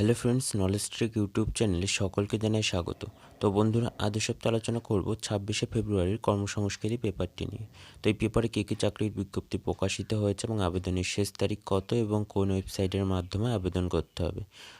Hello friends knowledge trick YouTube চ্যানেলে সকলকে জানাই স্বাগত। তো বন্ধুরা, আজ সপ্তাহে আলোচনা করব ছাব্বিশে ফেব্রুয়ারির কর্মসংস্কৃতি পেপারটি নিয়ে। তো এই পেপারে কী কী চাকরির বিজ্ঞপ্তি প্রকাশিত হয়েছে এবং আবেদনের শেষ তারিখ কত এবং কোন ওয়েবসাইটের মাধ্যমে আবেদন করতে হবে?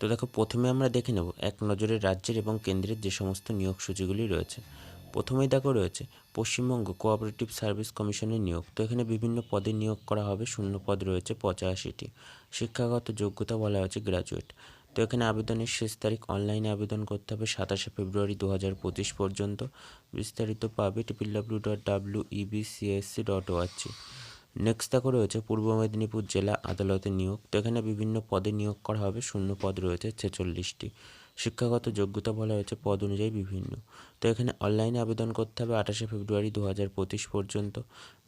তো দেখো, প্রথমে আমরা দেখে নেব এক নজরে রাজ্যের এবং কেন্দ্রের যে সমস্ত নিয়োগ সূচিগুলি রয়েছে। প্রথমেই দেখো রয়েছে, পশ্চিমবঙ্গ কোঅপারেটিভ সার্ভিস কমিশনের নিয়োগ। তো এখানে বিভিন্ন পদে নিয়োগ করা হবে, শূন্য পদ রয়েছে পঁচাশিটি। শিক্ষাগত যোগ্যতা বলা হয়েছে গ্র্যাজুয়েট তো এখানে আবেদনের শেষ তারিখ অনলাইনে আবেদন করতে হবে সাতাশে ফেব্রুয়ারি দু হাজার পঁচিশ পর্যন্ত। বিস্তারিত পাবে triple W dot W EBCSC dot ORG next দেখো রয়েছে পূর্ব মেদিনীপুর জেলা আদালতে নিয়োগ। তো এখানে বিভিন্ন পদে নিয়োগ করা হবে, শূন্য পদ রয়েছে, ছেচল্লিশটি। শিক্ষাগত যোগ্যতা বলা হয়েছে, পদ অনুযায়ী বিভিন্ন। তো এখানে অনলাইনে আবেদন করতে হবে আঠাশে ফেব্রুয়ারি দু হাজার পঁচিশ পর্যন্ত।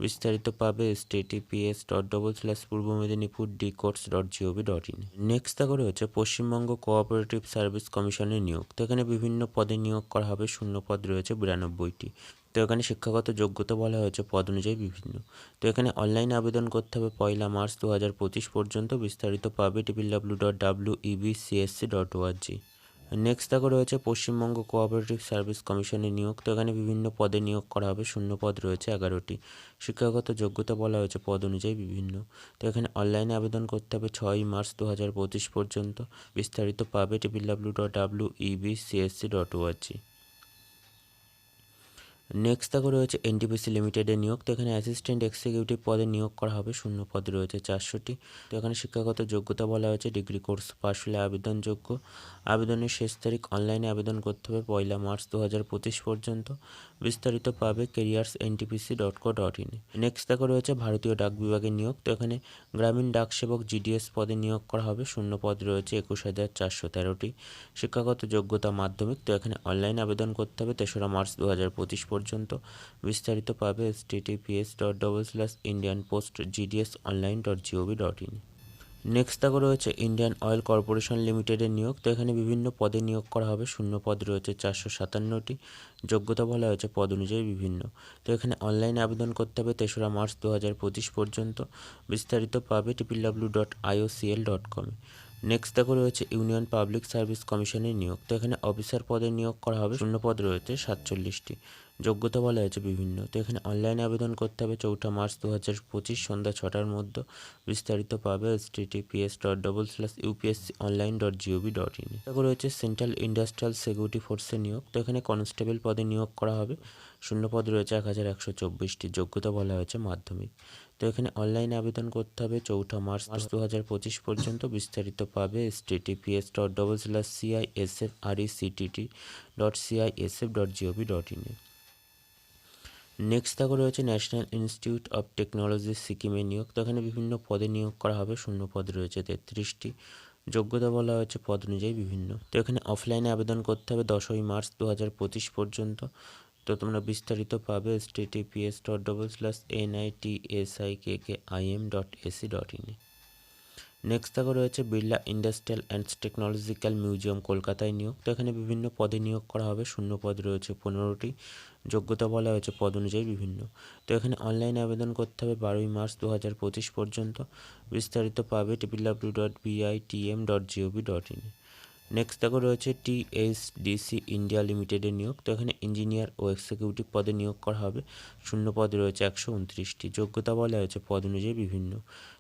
বিস্তারিত পাবে S dot double slash Purba Medinipur D course dot GOV dot in next দেখো রয়েছে, পশ্চিমবঙ্গ কোঅপারেটিভ সার্ভিস কমিশনের নিয়োগ। তো এখানে বিভিন্ন পদে নিয়োগ করা হবে, শূন্য পদ রয়েছে, বিরানব্বইটি। তো এখানে শিক্ষাগত যোগ্যতা বলা হয়েছে, পদ অনুযায়ী বিভিন্ন। তো এখানে অনলাইনে আবেদন করতে হবে পয়লা মার্চ দু হাজার পঁচিশ পর্যন্ত। বিস্তারিত পাবে triple W dot W EBCSC dot org next দেখো রয়েছে পশ্চিমবঙ্গ কোঅপারেটিভ সার্ভিস কমিশনের নিয়োগ। তো এখানে বিভিন্ন পদে নিয়োগ করা হবে, শূন্য পদ রয়েছে, এগারোটি। শিক্ষাগত যোগ্যতা বলা হয়েছে, পদ অনুযায়ী বিভিন্ন। তো এখানে অনলাইনে আবেদন করতে হবে ছয়ই মার্চ দু হাজার পঁচিশ পর্যন্ত। বিস্তারিত পাবে triple W dot W EBCSC dot org next দেখো রয়েছে এনটিপিসি লিমিটেডের নিয়োগ, তো এখানে অ্যাসিস্ট্যান্ট এক্সিকিউটিভ পদে নিয়োগ করা হবে, শূন্য পদ রয়েছে চারশোটি। তো এখানে শিক্ষাগত যোগ্যতা বলা হয়েছে, ডিগ্রি কোর্স পাশ হলে আবেদনযোগ্য। আবেদনের শেষ তারিখ অনলাইনে আবেদন করতে হবে পয়লা মার্চ দু হাজার পঁচিশ পর্যন্ত। বিস্তারিত পাবে careers NTPC dot co dot in next দেখো রয়েছে ভারতীয় ডাক বিভাগের নিয়োগ, তো এখানে গ্রামীণ ডাক সেবক জিডিএস পদে নিয়োগ করা হবে, শূন্য পদ রয়েছে একুশ হাজার চারশো তেরোটি। শিক্ষাগত যোগ্যতা মাধ্যমিক, তো এখানে অনলাইন আবেদন করতে হবে তেসরা মার্চ দু পঁচিশ পর্যন্ত। বিস্তারিত পাবে S dot double slash Indian post GDS online dot GOV dot in next দেখো রয়েছে ইন্ডিয়ান অয়েল কর্পোরেশন লিমিটেডের নিয়োগ। তো এখানে বিভিন্ন পদে নিয়োগ করা হবে। শূন্য পদ রয়েছে চারশো সাতান্নটি। যোগ্যতা বলা হয়েছে পদ অনুযায়ী বিভিন্ন। তো এখানে অনলাইনে আবেদন করতে হবে তেসরা মার্চ দু হাজার পঁচিশ পর্যন্ত। বিস্তারিত পাবে triple W dot IOCL dot কমে নেক্সট দেখো রয়েছে ইউনিয়ন পাবলিক সার্ভিস কমিশনের নিয়োগ। তো এখানে অফিসার পদে নিয়োগ করা হবে। শূন্য পদ রয়েছে সাতচল্লিশটি। যোগ্যতা বলা হয়েছে বিভিন্ন। তো এখানে অনলাইনে আবেদন করতে হবে চৌঠা মার্চ দু হাজার পঁচিশ সন্ধ্যা ছটার মধ্যে। বিস্তারিত পাবে S TTPS dot double slash UPSC online dot GOV dot in তারপর রয়েছে সেন্ট্রাল ইন্ডাস্ট্রিয়াল সিকিউরিটি ফোর্সে নিয়োগ। তো এখানে কনস্টেবল পদে নিয়োগ করা হবে। শূন্য পদ রয়েছে এক হাজার একশো চব্বিশটি। যোগ্যতা বলা হয়েছে মাধ্যমিক। তো এখানে অনলাইনে আবেদন করতে হবে চৌঠা মার্চ মার্চ দু হাজার পঁচিশ পর্যন্ত। বিস্তারিত পাবে S TTPS dot double slash CISF R E CTT dot CISF dot GOV dot in next থাকা রয়েছে ন্যাশনাল ইনস্টিটিউট অফ টেকনোলজি সিকিমে নিয়োগ। তো এখানে বিভিন্ন পদে নিয়োগ করা হবে, শূন্য পদ রয়েছে, তেত্রিশটি। যোগ্যতা বলা হয়েছে পদ অনুযায়ী বিভিন্ন। তো এখানে অফলাইনে আবেদন করতে হবে দশই মার্চ দু হাজার পঁচিশ পর্যন্ত। তো তোমরা বিস্তারিত পাবে S TTPS dot double slash N I T S I K K I M dot AC dot ইনে নেক্সট দেখো রয়েছে Birla industrial and technological museum কলকাতায় নিয়োগ। তো এখানে বিভিন্ন পদে নিয়োগ করা হবে। শূন্য পদ রয়েছে পনেরোটি। যোগ্যতা বলা হয়েছে পদ অনুযায়ী বিভিন্ন। তো এখানে অনলাইন আবেদন করতে হবে বারোই মার্চ দু হাজার পঁচিশ পর্যন্ত। বিস্তারিত পাবে triple W dot BITM dot GOV dot in next দেখো রয়েছে টিএসডিসি ইন্ডিয়া লিমিটেডের নিয়োগ। তো এখানে ইঞ্জিনিয়ার ও এক্সিকিউটিভ পদে নিয়োগ করা হবে। শূন্য পদ রয়েছে একশো উনত্রিশটি। যোগ্যতা বলা হয়েছে পদ অনুযায়ী বিভিন্ন।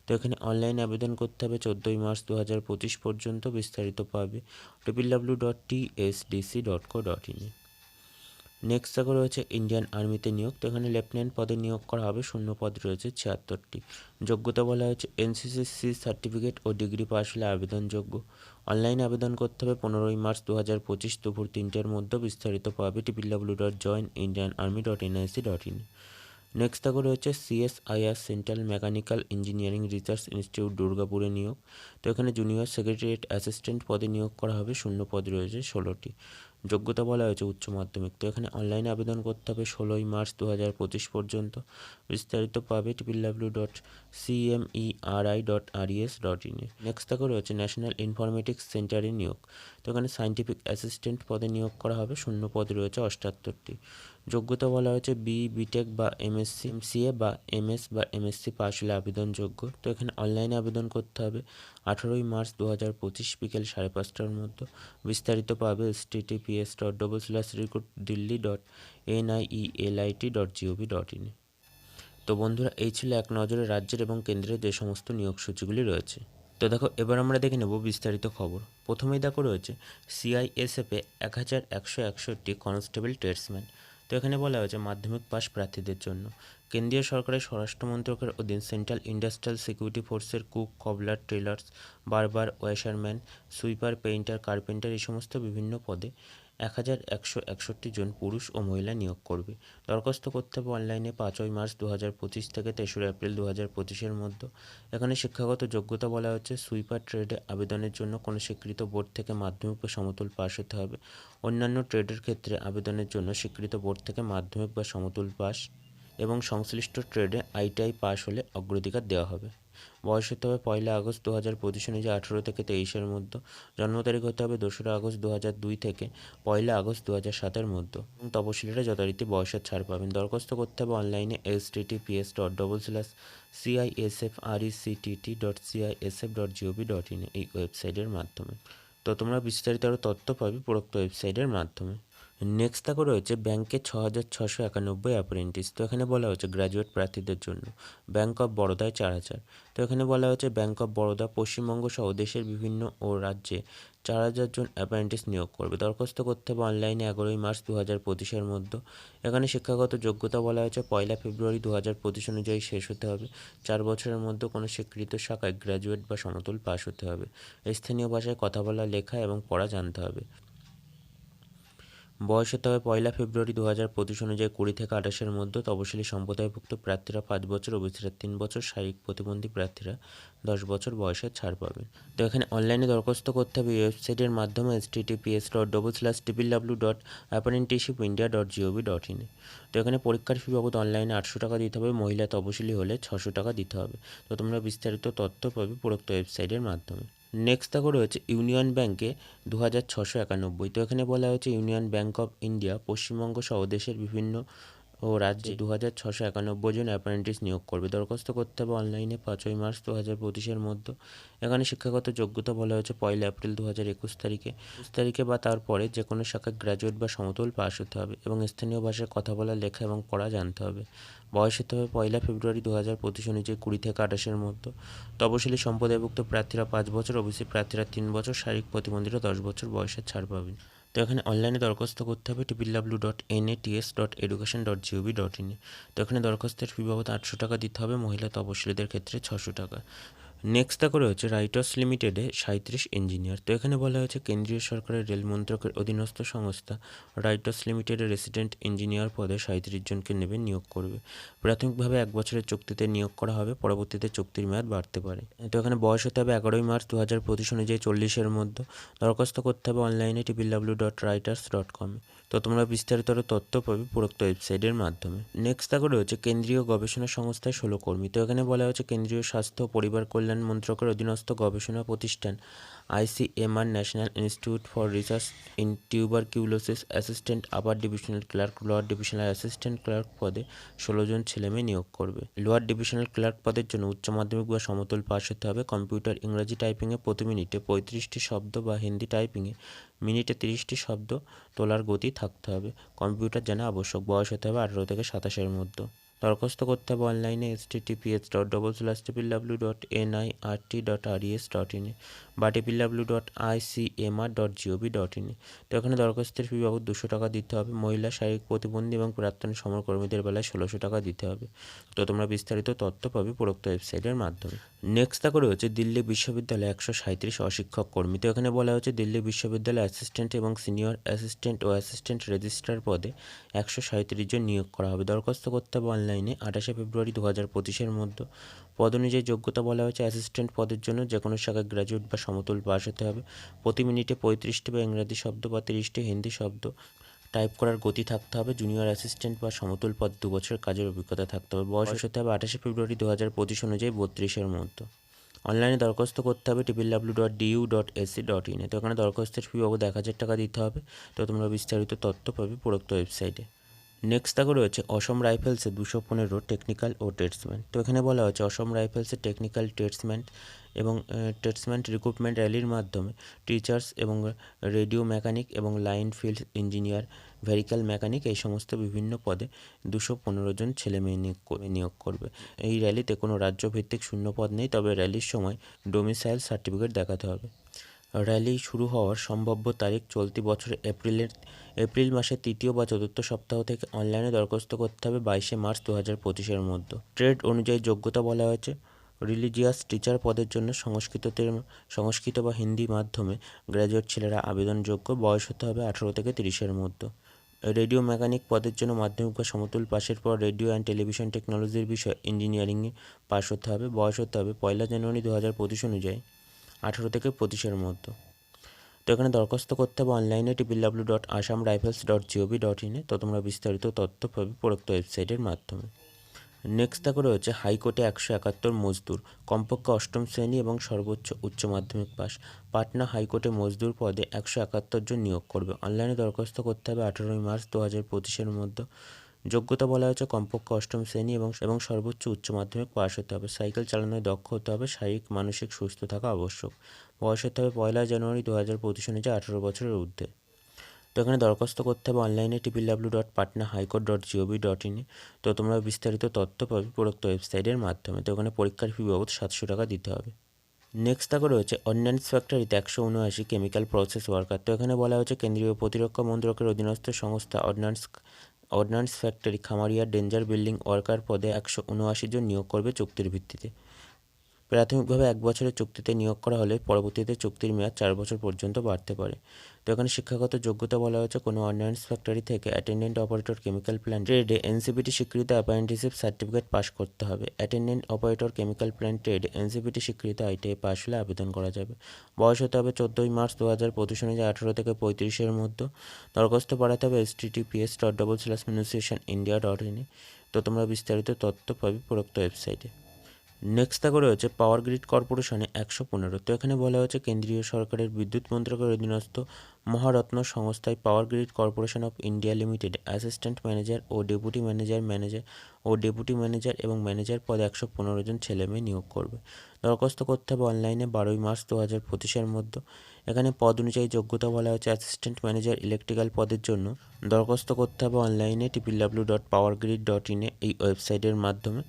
তো এখানে অনলাইন আবেদন করতে হবে চোদ্দোই মার্চ দু হাজার পঁচিশ পর্যন্ত বিস্তারিত পাবে। W dot TSDC dot co dot ইনে নেক্সট দেখো রয়েছে ইন্ডিয়ান আর্মিতে নিয়োগ, তো এখানে লেফটেন্যান্ট পদে নিয়োগ করা হবে, শূন্য পদ রয়েছে ছিয়াত্তরটি। যোগ্যতা বলা হয়েছে এনসিসি সি সার্টিফিকেট ও ডিগ্রি পাস হলে আবেদনযোগ্য। অনলাইনে আবেদন করতে হবে পনেরোই মার্চ দু হাজার পঁচিশ দুপুর তিনটের মধ্যে, বিস্তারিত পাবে triple W dot join Indian army dot NIC dot in next দেখো রয়েছে CSIR central mechanical engineering research institute দুর্গাপুরে নিয়োগ। তো এখানে জুনিয়র সেক্রেটারিয়েট অ্যাসিস্ট্যান্ট পদে নিয়োগ করা হবে, শূন্য পদ রয়েছে ষোলোটি। যোগ্যতা বলা হয়েছে উচ্চ মাধ্যমিক। তো এখানে অনলাইনে আবেদন করতে হবে ষোলোই মার্চ দু হাজার পঁচিশ পর্যন্ত। বিস্তারিত পাবে triple W dot CMERI dot R RES dot in next তাকে রয়েছে ন্যাশনাল ইনফরমেটিক্স সেন্টারে নিয়োগ। তো এখানে সায়েন্টিফিক অ্যাসিস্ট্যান্ট পদে নিয়োগ করা হবে, শূন্য পদ রয়েছে অষ্টাত্তরটি। যোগ্যতা বলা হয়েছে বি বিটেক বা এমএসসি এমসিএ বা এমএস বা এমএসসি পাস হলে আবেদনযোগ্য। তো এখানে অনলাইনে আবেদন করতে হবে, আঠারোই মার্চ দু হাজার পঁচিশ বিকেল সাড়ে পাঁচটার মধ্যে। বিস্তারিত পাবে S TTPS dot double slash recruit Delhi dot NIELIT dot GOV dot in তো বন্ধুরা, এই ছিল এক নজরে রাজ্যের এবং কেন্দ্রের যে সমস্ত নিয়োগ সূচিগুলি রয়েছে। তো দেখো, এবার আমরা দেখে নেব বিস্তারিত খবর। প্রথমেই দেখো রয়েছে সিআইএসএফে এক হাজার একশো একষট্টি কনস্টেবল ট্রেডসম্যান। তো এখানে বলা হয়েছে, মাধ্যমিক পাস প্রার্থীদের জন্য। কেন্দ্রীয় সরকারের স্বরাষ্ট্র মন্ত্রকের অধীন সেন্ট্রাল ইন্ডাস্ট্রিয়াল সিকিউরিটি ফোর্সের cook, cobbler tailors barber washerman sweeper, painter, carpenter, এই সমস্ত বিভিন্ন পদে। এক হাজার একশো একষট্টি জন পুরুষ ও মহিলা নিয়োগ করবে। দরখাস্ত করতে হবে অনলাইনে পাঁচই মার্চ দু হাজার পঁচিশ থেকে তেসরা এপ্রিল দু হাজার পঁচিশের মধ্যে। এখানে শিক্ষাগত যোগ্যতা বলা হচ্ছে, সুইপার ট্রেডে আবেদনের জন্য কোনো স্বীকৃত বোর্ড থেকে মাধ্যমিক বা সমতুল পাস হতে হবে। অন্যান্য ট্রেডের ক্ষেত্রে আবেদনের জন্য স্বীকৃত বোর্ড থেকে মাধ্যমিক বা সমতুল পাস এবং সংশ্লিষ্ট ট্রেডে আইটিআই পাস হলে অগ্রাধিকার দেওয়া হবে। বয়স হতে হবে পয়লা আগস্ট দু হাজার পঁচিশ অনুযায়ী আঠেরো থেকে তেইশের মধ্যে। জন্ম তারিখ হতে হবে দোসরা আগস্ট দু হাজার দুই থেকে পয়লা আগস্ট দু হাজার সাতের মধ্যে। এবং তপশিলীরা যথারীতি বয়সের ছাড় পাবেন। দরখাস্ত করতে হবে অনলাইনে S TTPS dot double slash CISF R CTT dot CISF dot GOV dot in এই ওয়েবসাইটের মাধ্যমে। তো তোমরা বিস্তারিত আরও তথ্য পাবে প্রোক্ত ওয়েবসাইটের মাধ্যমে। নেক্সট থাকো রয়েছে ব্যাংকে ছ হাজার ছশো একানব্বই অ্যাপ্রেন্টিস তো এখানে বলা হয়েছে গ্র্যাজুয়েট প্রার্থীদের জন্য। ব্যাংক অফ বরোদায় চার হাজার। তো এখানে বলা হয়েছে ব্যাংক অফ বরোদা পশ্চিমবঙ্গ সহ দেশের বিভিন্ন ও রাজ্যে চার হাজার জন অ্যাপ্রেন্টিস নিয়োগ করবে। দরখাস্ত করতে হবে অনলাইনে এগারোই মার্চ দু হাজার পঁচিশের মধ্যে। এখানে শিক্ষাগত যোগ্যতা বলা হয়েছে পয়লা ফেব্রুয়ারি দু হাজার পঁচিশ অনুযায়ী শেষ হতে হবে। চার বছরের মধ্যে কোনো স্বীকৃত শাখায় গ্র্যাজুয়েট বা সমতুল পাশ হতে হবে। স্থানীয় ভাষায় কথা বলা, লেখা এবং পড়া জানতে হবে। বয়স হতে হবে পয়লা ফেব্রুয়ারি দু হাজার পঁচিশ অনুযায়ী কুড়ি থেকে আঠাশের মধ্যে তপশিলি সম্প্রদায়ভুক্ত প্রার্থীরা পাঁচ বছর ওবিসিরা তিন বছর শারীরিক প্রতিবন্ধী প্রার্থীরা দশ বছর বয়সে ছাড় পাবেন। তো এখানে অনলাইনে দরখাস্ত করতে হবে। ওয়েবসাইটের মাধ্যমে S dot double slash triple W dot apprenticeship India dot GOV dot ইনে তো এখানে পরীক্ষার ফি বাবদ অনলাইনে আটশো টাকা দিতে হবে। মহিলা তপশিলি হলে ছশো টাকা দিতে হবে। তো তোমরা বিস্তারিত তথ্য পাবে উপরোক্ত ওয়েবসাইটের মাধ্যমে। নেক্সট দেখো রয়েছে ইউনিয়ন ব্যাংকে দু হাজার ছশো একানব্বই। তো এখানে বলা হয়েছে union bank of India Paschimbanga সহ দেশের বিভিন্ন ও রাজ্যে দু হাজার ছশো একানব্বই জন অ্যাপ্রেন্টিস নিয়োগ করবে। দরখাস্ত করতে হবে অনলাইনে পাঁচই মার্চ দু হাজার পঁচিশের মধ্যে। এখানে শিক্ষাগত যোগ্যতা বলা হয়েছে পয়লা এপ্রিল দু হাজার একুশ তারিখে। তারিখে বা তারপরে যে কোনো শাখায় গ্র্যাজুয়েট বা সমতল পাস হতে হবে এবং স্থানীয় ভাষায় কথা বলা লেখা এবং পড়া জানতে হবে। বয়স হতে হবে পয়লা ফেব্রুয়ারি দু হাজার পঁচিশ অনুযায়ী কুড়ি থেকে আঠাশের মধ্যে। তপশিলি সম্প্রদায়ভুক্ত প্রার্থীরা পাঁচ বছর ওবিসি প্রার্থীরা তিন বছর শারীরিক প্রতিবন্ধীরা দশ বছর বয়সের ছাড় পাবেন। তো এখানে অনলাইনে দরখাস্ত করতে হবে triple W dot N A TS dot education dot GOV dot ইনে তো এখানে দরখাস্তের ফি বাবদ আটশো টাকা দিতে হবে, মহিলা তপশিলীদের ক্ষেত্রে ছশো টাকা। নেক্সট করে হচ্ছে রাইটার্স লিমিটেডে সাঁত্রিশ ইঞ্জিনিয়ার তো এখানে বলা হয়েছে কেন্দ্রীয় সরকারের রেল মন্ত্রকের অধীনস্থ সংস্থা রাইটার্স লিমিটেডের রেসিডেন্ট ইঞ্জিনিয়ার পদে সাঁত্রিশ জনকে নেবে, নিয়োগ করবে। প্রাথমিকভাবে এক বছরের চুক্তিতে নিয়োগ করা হবে, পরবর্তীতে চুক্তির মেয়াদ বাড়তে পারে। তো এখানে বয়স হতে হবে এগারোই মার্চ দু হাজার পঁচিশ অনুযায়ী চল্লিশের মধ্যে। দরখাস্ত করতে হবে অনলাইনে triple W dot writers dot কমে তো তোমরা বিস্তারিত তথ্য পাবে উপরোক্ত ওয়েবসাইটের মাধ্যমে। নেক্সট করে রয়েছে কেন্দ্রীয় গবেষণা সংস্থায় ষোলো কর্মী। তো এখানে বলা হয়েছে কেন্দ্রীয় স্বাস্থ্য পরিবার কল্যাণ মন্ত্রকের অধীনস্থ গবেষণা প্রতিষ্ঠান ICMR national institute for research in tuberculosis assistant upper divisional clerk, lower divisional assistant clerk পদে ষোলো জন ছেলেমেয়ে নিয়োগ করবে। লোয়ার ডিভিশনাল ক্লার্ক পদের জন্য উচ্চ মাধ্যমিক বা সমতল পাস হতে হবে। কম্পিউটার, ইংরাজি টাইপিংয়ে প্রতি মিনিটে পঁয়ত্রিশটি শব্দ বা হিন্দি টাইপিংয়ে মিনিটে তিরিশটি শব্দ তোলার গতি থাকতে হবে। কম্পিউটার জানা আবশ্যক। বয়স হতে হবে আঠারো থেকে সাতাশের মধ্যে। দরখাস্ত করতে হবে অনলাইনে S T T P S dot double slash W dot N I R T dot R ES dot ইনে বা TPW dot ICMR dot GOV dot in তো এখানে দরখাস্তের ফি বাবদ দুশো টাকা দিতে হবে। মহিলা, শারীরিক প্রতিবন্ধী এবং প্রাক্তন সমরকর্মীদের বেলায় ষোলোশো টাকা দিতে হবে। তো তোমরা বিস্তারিত তথ্য পাবে উপরোক্ত ওয়েবসাইটের মাধ্যমে। নেক্সট তা করে রয়েছে দিল্লি বিশ্ববিদ্যালয়ে একশো সাঁত্রিশ অশিক্ষক কর্মী। তো এখানে বলা হচ্ছে দিল্লি বিশ্ববিদ্যালয়ে অ্যাসিস্ট্যান্ট এবং সিনিয়র অ্যাসিস্ট্যান্ট ও অ্যাসিস্ট্যান্ট রেজিস্ট্রার পদে একশো সাঁত্রিশ জন নিয়োগ করা হবে। দরখাস্ত করতে হবে অনলাইনে আঠাশে ফেব্রুয়ারি দু হাজার পঁচিশের মধ্যে। পদ অনুযায়ী যোগ্যতা বলা হয়েছে অ্যাসিস্ট্যান্ট পদের জন্য যে কোনো শাখায় গ্র্যাজুয়েট বা সমতুল পাস হতে হবে। প্রতি মিনিটে পঁয়ত্রিশটি বা ইংরাজি শব্দ বা তিরিশটি হিন্দি শব্দ টাইপ করার গতি থাকতে হবে। জুনিয়র অ্যাসিস্ট্যান্ট বা সমতুল পদ দু বছরের কাজের অভিজ্ঞতা থাকতে হবে। বয়স হতে হবে আঠাশে ফেব্রুয়ারি দু হাজার পঁচিশ অনুযায়ী বত্রিশের মধ্যে। অনলাইনে দরখাস্ত করতে হবে triple W dot DU dot AC dot ইনে তো এখানে দরখাস্তের ফি বাবদ এক হাজার টাকা দিতে হবে। তো তোমরা বিস্তারিত তথ্য পাবে উপরোক্ত ওয়েবসাইটে। নেক্সট দেখো রয়েছে অসম রাইফেলসে দুশো পনেরো টেকনিক্যাল ও ট্রেডসম্যান তো এখানে বলা হয়েছে অসম রাইফেলসে টেকনিক্যাল ট্রেডসম্যান এবং ট্রেডসম্যান রিক্রুটমেন্ট র্যালির মাধ্যমে টিচার্স এবং রেডিও মেকানিক এবং line field engineer vehicle mechanic এই সমস্ত বিভিন্ন পদে দুশো পনেরো জন ছেলে মেয়ে নিয়োগ করবে। এই র্যালিতে কোনো রাজ্যভিত্তিক শূন্য পদ নেই, তবে র্যালির সময় ডোমিসাইল সার্টিফিকেট দেখাতে হবে। র্যালি শুরু হওয়ার সম্ভাব্য তারিখ চলতি বছরের এপ্রিলের, এপ্রিল মাসের তৃতীয় বা চতুর্থ সপ্তাহ থেকে অনলাইনে দরখাস্ত করতে হবে বাইশে মার্চ দু হাজার পঁচিশের মধ্যে। ট্রেড অনুযায়ী যোগ্যতা বলা হয়েছে। রিলিজিয়াস টিচার পদের জন্য সংস্কৃততে সংস্কৃত বা হিন্দি মাধ্যমে গ্র্যাজুয়েট ছেলেরা আবেদনযোগ্য বয়স হতে হবে আঠারো থেকে তিরিশের মধ্যে। রেডিও মেকানিক পদের জন্য মাধ্যমিক বা সমতুল পাশের পর রেডিও অ্যান্ড টেলিভিশন টেকনোলজির বিষয়ে ইঞ্জিনিয়ারিংয়ে পাশ হতে হবে। বয়স হতে হবে পয়লা জানুয়ারি দু হাজার পঁচিশ অনুযায়ী। আঠারো থেকে পঁচিশের মধ্যে। তো এখানে দরখাস্ত করতে হবে অনলাইনে triple W dot Assam rifles dot GOV dot ইনে তো তোমরা বিস্তারিত তথ্য পাবে প্রোক্ত ওয়েবসাইটের মাধ্যমে। নেক্সট দেখো রয়েছে হাইকোর্টে একশো একাত্তর মজদুর, কমপক্ষে অষ্টম শ্রেণি এবং সর্বোচ্চ উচ্চ মাধ্যমিক পাস পাটনা হাইকোর্টে মজদুর পদে একশো একাত্তর জন নিয়োগ করবে। অনলাইনে দরখাস্ত করতে হবে আঠেরোই মার্চ দু হাজার পঁচিশের মধ্যে। যোগ্যতা বলা হয়েছে কমপক্ষে অষ্টম শ্রেণি এবং এবং সর্বোচ্চ উচ্চ মাধ্যমিক পাশ হতে হবে। সাইকেল চালানোয় দক্ষ হতে হবে, শারীরিক, মানসিক সুস্থ থাকা আবশ্যক। বয়স হতে হবে পয়লা জানুয়ারি দু হাজার পঁচিশ অনুযায়ী আঠেরো বছরের ঊর্ধ্বে। তো এখানে দরখাস্ত করতে হবে অনলাইনে triple W dot Patna high court dot GOV dot ইনে তো তোমরা বিস্তারিত তথ্য পাবে উপরোক্ত ওয়েবসাইটের মাধ্যমে। তো ওখানে পরীক্ষার ফি বাবদ সাতশো টাকা দিতে হবে। নেক্সট তাকে রয়েছে অর্ডিন্যান্স ফ্যাক্টরিতে একশো উনআশি কেমিক্যাল প্রসেস ওয়ার্কার। তো এখানে বলা হয়েছে কেন্দ্রীয় প্রতিরক্ষা মন্ত্রকের অধীনস্থ সংস্থা ordnance ordnance factory Khamaria danger building worker পদে একশো উনআশি জন নিয়োগ করবে চুক্তির ভিত্তিতে। প্রাথমিকভাবে এক বছরের চুক্তিতে নিয়োগ করা হলে পরবর্তীতে চুক্তির মেয়াদ চার বছর পর্যন্ত বাড়তে পারে। তো এখানে শিক্ষাগত যোগ্যতা বলা হয়েছে, কোনো অর্ডিন্যান্স ফ্যাক্টরি থেকে অ্যাটেন্ডেন্ট অপারেটর কেমিক্যাল প্ল্যান্ট ট্রেডে এনসিবিটি স্বীকৃত অ্যাপ্রেন্টিসশিপ সার্টিফিকেট পাস করতে হবে। Attendant operator chemical plant trade NCBT স্বীকৃত আইটিআই পাস হলে আবেদন করা যাবে। বয়স হতে হবে চোদ্দোই মার্চ দু হাজার পঁচিশ অনুযায়ী আঠারো থেকে পঁয়ত্রিশের মধ্যে। দরখাস্ত বাড়াতে হবে S TTPS dot double slash India dot ইনে তো তোমরা বিস্তারিত তথ্য পাবে প্রোক্ত ওয়েবসাইটে। নেক্সট দেখো রয়েছে পাওয়ার গ্রিড কর্পোরেশনে একশো পনেরো। তো এখানে বলা হয়েছে কেন্দ্রীয় সরকারের বিদ্যুৎ মন্ত্রকের অধীনস্থ মহারত্ন সংস্থায় power grid corporation of India limited assistant manager O deputy manager manager ও ডেপুটি ম্যানেজার এবং ম্যানেজার পদে একশো পনেরো জন ছেলেমেয়ে নিয়োগ করবে। দরখাস্ত করতে হবে অনলাইনে বারোই মার্চ দু হাজার পঁচিশের মধ্যে। এখানে পদ অনুযায়ী যোগ্যতা বলা হয়েছে অ্যাসিস্ট্যান্ট ম্যানেজার ইলেকট্রিক্যাল পদের জন্য। দরখাস্ত করতে হবে অনলাইনে triple W dot power grid dot ইনে এই ওয়েবসাইটের মাধ্যমে।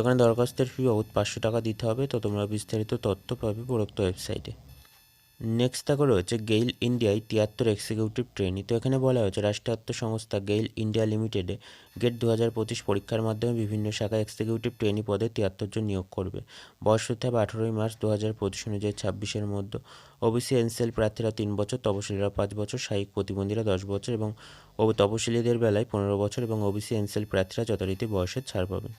এখানে দরখাস্তের ফি বাবদ পাঁচশো টাকা দিতে হবে। তো তোমরা বিস্তারিত তথ্য পাবে উপরোক্ত ওয়েবসাইটে নেক্সট দেখো রয়েছে গেইল ইন্ডিয়ায় তিয়াত্তর এক্সিকিউটিভ ট্রেনি তো এখানে বলা হয়েছে রাষ্ট্রায়ত্ত সংস্থা গেইল ইন্ডিয়া লিমিটেডে গেট দু হাজার পঁচিশ পরীক্ষার মাধ্যমে বিভিন্ন শাখায় এক্সিকিউটিভ ট্রেনি পদে তিয়াত্তর জন নিয়োগ করবে। বয়স হতে হবে আঠেরোই মার্চ দু হাজার পঁচিশ অনুযায়ী ছাব্বিশের মধ্যে। ওবিসি এনসেল প্রার্থীরা তিন বছর, তপশিলীরা পাঁচ বছর শারীরিক প্রতিবন্ধীরা দশ বছর এবং তপশিলীদের বেলায় পনেরো বছর এবং ওবিসি এনসেল প্রার্থীরা যথারীতি বয়সের ছাড় পাবে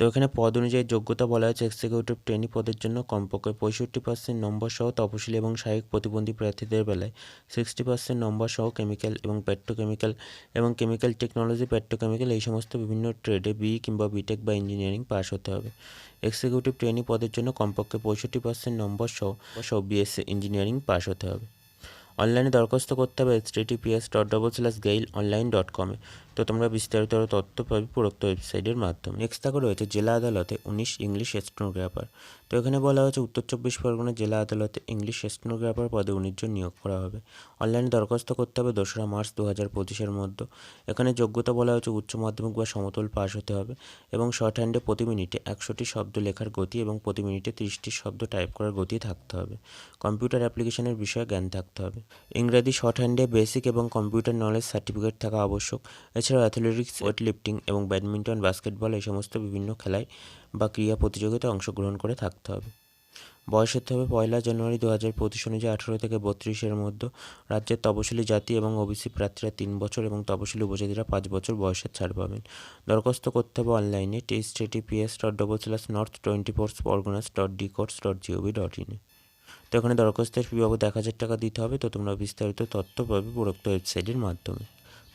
তো এখানে পদ অনুযায়ী যোগ্যতা বলা হয়েছে এক্সিকিউটিভ ট্রেনি পদের জন্য কমপক্ষে পঁয়ষট্টি পার্সেন্ট নম্বর সহ তপশিলি এবং শারীরিক প্রতিবন্ধী প্রার্থীদের বেলায় সিক্সটি পার্সেন্ট নম্বর সহ কেমিক্যাল এবং পেট্রোকেমিক্যাল এবং কেমিক্যাল টেকনোলজি পেট্রোকেমিক্যাল এই সমস্ত বিভিন্ন ট্রেডে বি কিংবা বিটেক বা ইঞ্জিনিয়ারিং পাস হতে হবে। এক্সিকিউটিভ ট্রেনি পদের জন্য কমপক্ষে পঁয়ষট্টি পার্সেন্ট নম্বর সহ সহ বিএসসি ইঞ্জিনিয়ারিং পাস হতে হবে। অনলাইনে দরখাস্ত করতে হবে TPS dot double slash GAIL online dot কমে তো তোমরা বিস্তারিত তথ্য পাবে উপরোক্ত ওয়েবসাইটের মাধ্যমে। নেক্সট থাকা রয়েছে জেলা আদালতে উনিশ ইংলিশ স্টেনোগ্রাফার তো এখানে বলা হয়েছে উত্তর চব্বিশ পরগনা জেলা আদালতে ইংলিশ স্টেনোগ্রাফার পদে উনিশ জন নিয়োগ করা হবে। অনলাইনে দরখাস্ত করতে হবে দোসরা মার্চ দু হাজার পঁচিশের মধ্যে। এখানে যোগ্যতা বলা হয়েছে উচ্চ মাধ্যমিক বা সমতল পাস হতে হবে এবং শর্ট হ্যান্ডে প্রতি মিনিটে একশোটি শব্দ লেখার গতি এবং প্রতি মিনিটে তিরিশটি শব্দ টাইপ করার গতি থাকতে হবে। কম্পিউটার অ্যাপ্লিকেশনের বিষয়ে জ্ঞান থাকতে হবে। ইংরাজি শর্ট হ্যান্ডে বেসিক এবং কম্পিউটার নলেজ সার্টিফিকেট থাকা আবশ্যক। এছাড়াও অ্যাথলেটিক্স ওয়েট লিফটিং এবং ব্যাডমিন্টন, বাস্কেটবল এই সমস্ত বিভিন্ন খেলায় বা ক্রীড়া প্রতিযোগিতায় অংশগ্রহণ করে থাকতে হবে। বয়স হতে হবে পয়লা জানুয়ারি দু হাজার পঁচিশ অনুযায়ী আঠারো থেকে বত্রিশের মধ্যে। রাজ্যের তপশিলি জাতি এবং ওবিসি প্রার্থীরা তিন বছর এবং তপশিলি উপজাতিরা পাঁচ বছর বয়সের ছাড় পাবেন। দরখাস্ত করতে হবে অনলাইনে TS TPS dot double slash north twenty four Parganas dot D course dot GOV dot ইনে তো এখানে দরখাস্তের ফি বাবদ এক হাজার টাকা দিতে হবে। তো তোমরা বিস্তারিত তথ্য পাবে উপরোক্ত ওয়েবসাইটের মাধ্যমে।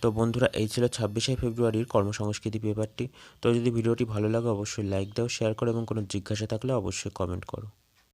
তো বন্ধুরা, এই ছিল ছাব্বিশে ফেব্রুয়ারির কর্মসংস্কৃতি পেপারটি। তো যদি ভিডিওটি ভালো লাগে, অবশ্যই লাইক দাও শেয়ার করো এবং কোনো জিজ্ঞাসা থাকলে অবশ্যই কমেন্ট করো।